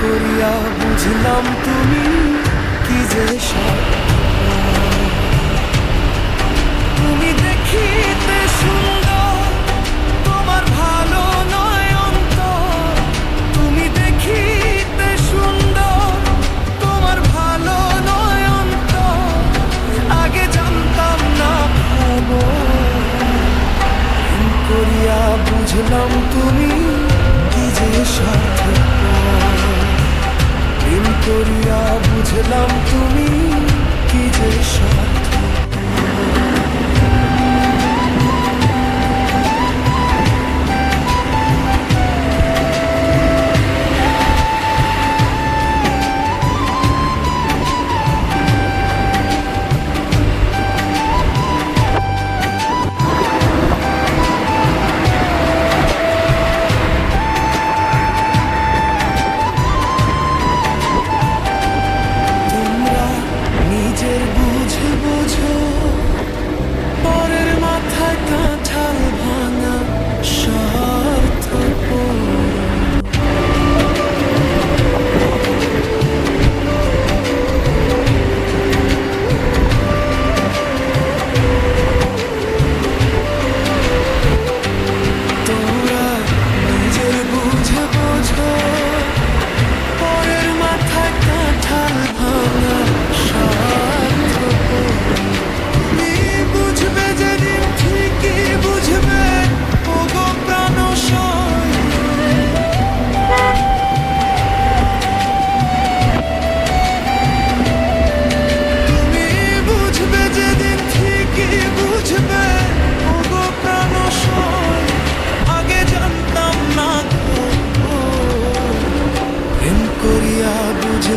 করিয়া বুঝলাম তুমি কি যে। তুমি দেখিতে সুন্দর, তোমার ভালো নয় অন্তর। তুমি দেখিতে সুন্দর, তোমার ভালো নয় অন্তর। আগে জানতাম না প্রেম করিয়া বুঝলাম তুমি কি যে প্রেম করিয়া বুঝলাম তুমি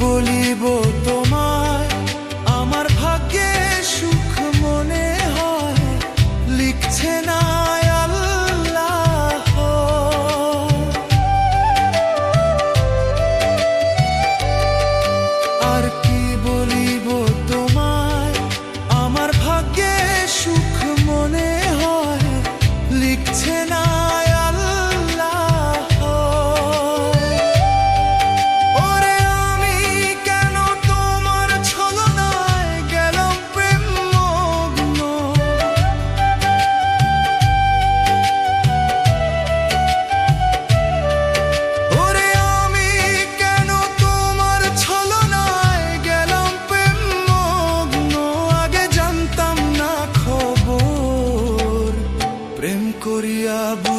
বলিব তোমায়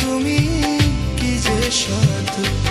তুমি কি যে সত্য